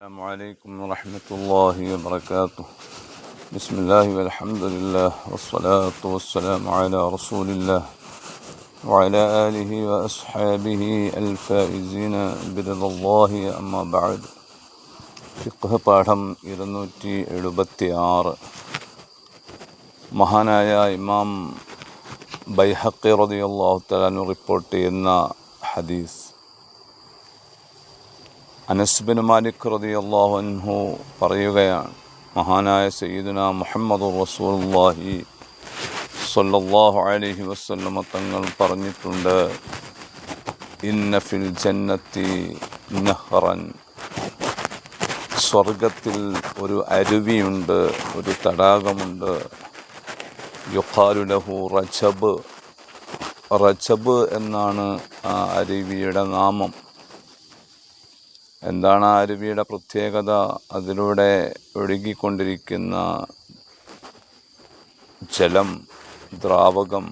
السلام عليكم ورحمة الله وبركاته بسم الله والحمد لله والصلاة والسلام على رسول الله وعلى آله وأصحابه الفائزين برضا الله أما بعد ഫിഖ് പാഠം ഇരുന്നൂറ്റി എഴുപത്തി ആറ് മഹാനായ ഇമാം ബൈഹക്കി റളിയല്ലാഹു തആല റിപ്പോർട്ട് ചെയ്യുന്ന ഹദീസ് അനസ്ബിൻ മാലിക് റളിയല്ലാഹു അൻഹു പറയുകയാണ്. മഹാനായ സയ്യിദുന മുഹമ്മദ് റസൂലുള്ളാഹി സ്വല്ലല്ലാഹു അലഹി വസ്ല്ലമ തങ്ങൾ പറഞ്ഞിട്ടുണ്ട്. ഇന്ന ഫിൽ ജന്നത്തി നഹ്റൻ. സ്വർഗത്തിൽ ഒരു അരുവിയുണ്ട് ഒരു തടാകമുണ്ട്. യുഖാലുലഹു റജബ്. റജബ് എന്നാണ് ആ അരുവിയുടെ നാമം. എന്താണ് ആ അരുവിയുടെ പ്രത്യേകത? അതിലൂടെ ഒഴുകിക്കൊണ്ടിരിക്കുന്ന ജലം ദ്രാവകം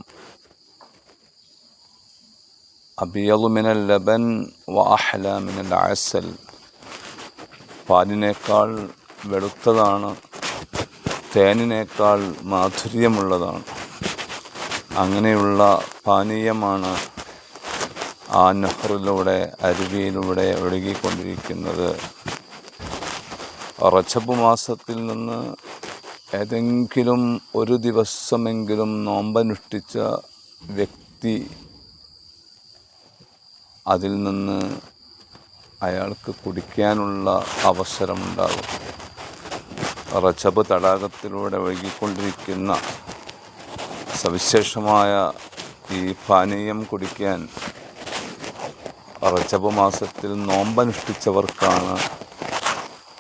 അബിയലുമിനൽ ലബൻ വാഹല മിനൽ ആസൽ പാലിനേക്കാൾ വെളുത്തതാണ് തേനിനേക്കാൾ മാധുര്യമുള്ളതാണ്. അങ്ങനെയുള്ള പാനീയമാണ് ആ നെഹ്റിലൂടെ അരുവിയിലൂടെ ഒഴുകിക്കൊണ്ടിരിക്കുന്നത്. റജബ് മാസത്തിൽ നിന്ന് ഏതെങ്കിലും ഒരു ദിവസമെങ്കിലും നോമ്പനുഷ്ഠിച്ച വ്യക്തി അതിൽ നിന്ന് അയാൾക്ക് കുടിക്കാനുള്ള അവസരമുണ്ടാകും. റജബ് തടാകത്തിലൂടെ ഒഴുകിക്കൊണ്ടിരിക്കുന്ന സവിശേഷമായ ഈ പാനീയം കുടിക്കാൻ റജബ് മാസത്തിൽ നോമ്പനുഷ്ഠിച്ചവർക്കാണ്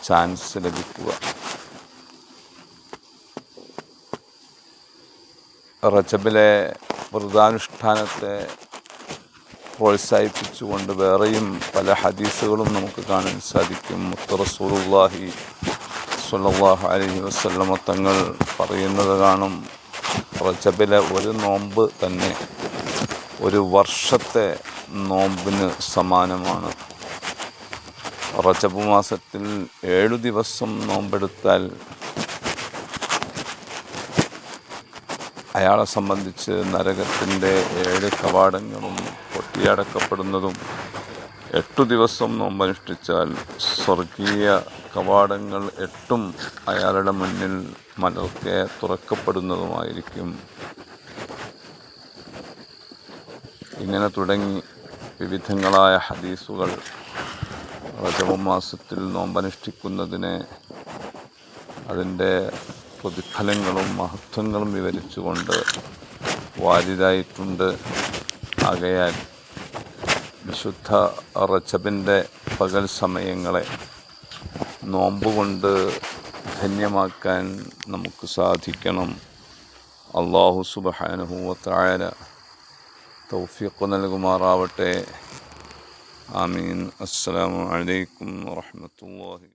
ചാൻസ് ലഭിക്കുക. റജബിലെ വ്രതാനുഷ്ഠാനത്തെ പ്രോത്സാഹിപ്പിച്ചുകൊണ്ട് വേറെയും പല ഹദീസുകളും നമുക്ക് കാണാൻ സാധിക്കും. മുത്ത റസൂലുള്ളാഹി അലഹി വസല്ലമ തങ്ങൾ പറയുന്നത് കാണും റജബിലെ ഒരു നോമ്പ് തന്നെ ഒരു വർഷത്തെ നോമ്പിന് സമാനമാണ്. റജബ് മാസത്തിൽ ഏഴു ദിവസം നോമ്പെടുത്താൽ അയാളെ സംബന്ധിച്ച് നരകത്തിന്റെ ഏഴ് കവാടങ്ങളും പൊട്ടിയടക്കപ്പെടുന്നതും എട്ടു ദിവസം നോമ്പനുഷ്ഠിച്ചാൽ സ്വർഗീയ കവാടങ്ങൾ എട്ടും അയാളുടെ മുന്നിൽ മലർക്കെ തുറക്കപ്പെടുന്നതുമായിരിക്കും. ഇങ്ങനെ തുടങ്ങി വിവിധങ്ങളായ ഹദീസുകൾ മാസത്തിൽ നോമ്പനുഷ്ഠിക്കുന്നതിനെ അതിന്റെ പ്രതിഫലങ്ങളും മഹത്വങ്ങളും വിവരിച്ചുകൊണ്ട് വാരിതായിട്ടുണ്ട്. ആകയാൽ വിശുദ്ധ റജബിന്റെ പകൽ സമയങ്ങളെ നോമ്പുകൊണ്ട് ധന്യമാക്കാൻ നമുക്ക് സാധിക്കണം. അള്ളാഹു സുബഹാനുഭൂവത്തായ തൗഫീഖ് നൽകുമാറാവട്ടെ ആമീൻ അസ്സലാമു അലൈക്കും വറഹ്മത്തുള്ളാഹി